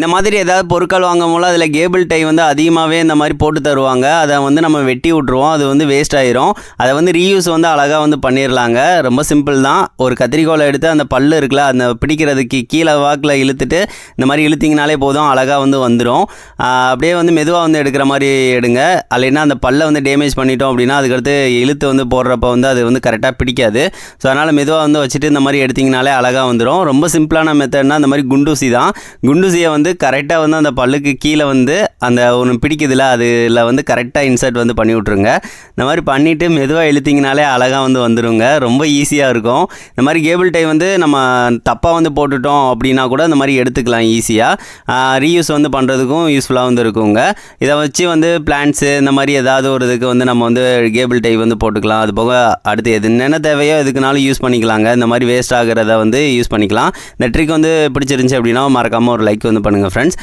இந்த மாதிரி ஏதாவது பொருட்கள் வாங்கும் போது அதில் கேபிள் டை வந்து அதிகமாகவே இந்த மாதிரி போட்டு தருவாங்க. அதை வந்து நம்ம வெட்டி விட்ருவோம் அது வந்து வேஸ்ட் ஆயிரும். அதை வந்து ரீயூஸ் வந்து அழகாக வந்து பண்ணிடலாங்க ரொம்ப சிம்பிள் தான். ஒரு கத்திரிக்கோலை எடுத்து அந்த பல் இருக்குல்ல அந்த பிடிக்கிறதுக்கு கீழே வாக்கில் இழுத்துட்டு இந்த மாதிரி இழுத்திங்கனாலே போதும் அழகாக வந்து வந்துடும் அப்படியே வந்து மெதுவாக வந்து எடுக்கிற மாதிரி எடுங்க. இல்லைன்னா அந்த பல்லை வந்து டேமேஜ் பண்ணிட்டோம் அப்படின்னா அதுக்கடுத்து இழுத்து வந்து போடுறப்ப வந்து அது வந்து கரெக்டாக பிடிக்காது. ஸோ அதனால் மெதுவாக வந்து வச்சுட்டு இந்த மாதிரி எடுத்திங்கனாலே அழகாக வந்துடும் ரொம்ப சிம்பிளான மெத்தட்னா இந்த மாதிரி குண்டூசி தான். குண்டூசியை வந்து கரெக்டாக வந்து அந்த பல்லுக்கு கீழே வந்து அந்த ஒன்று பிடிக்குதுல அதில் வந்து கரெக்டாக இன்சர்ட் வந்து பண்ணி விட்ருங்க இந்த மாதிரி பண்ணிவிட்டு மெதுவாக இழுத்திங்கனாலே அழகாக வந்து வந்துடுங்க ரொம்ப ஈஸியாக இருக்கும். இந்த மாதிரி கேபிள் டை வந்து நம்ம தப்பாக வந்து போட்டுட்டோம் அப்படின்னா கூட இந்த மாதிரி எடுத்துக்கலாம் ஈஸியாக ரீயூஸ் வந்து பண்ணுறதுக்கும் யூஸ்ஃபுல்லாக வந்து இருக்குங்க. இதை வச்சு வந்து பிளான்ட்ஸு இந்த மாதிரி ஏதாவது ஒரு இதுக்கு வந்து நம்ம வந்து கேபிள் டை வந்து போட்டுக்கலாம். அது போக அடுத்து எது என்னென்ன தேவையோ எதுக்குனாலும் யூஸ் பண்ணிக்கலாங்க. இந்த மாதிரி வேஸ்ட் ஆகிறத வந்து யூஸ் பண்ணிக்கலாம். இந்த ட்ரிக் வந்து பிடிச்சிருந்துச்சி அப்படின்னா மறக்காமல் ஒரு லைக் வந்து பண்ணுங்கள் ஃப்ரெண்ட்ஸ்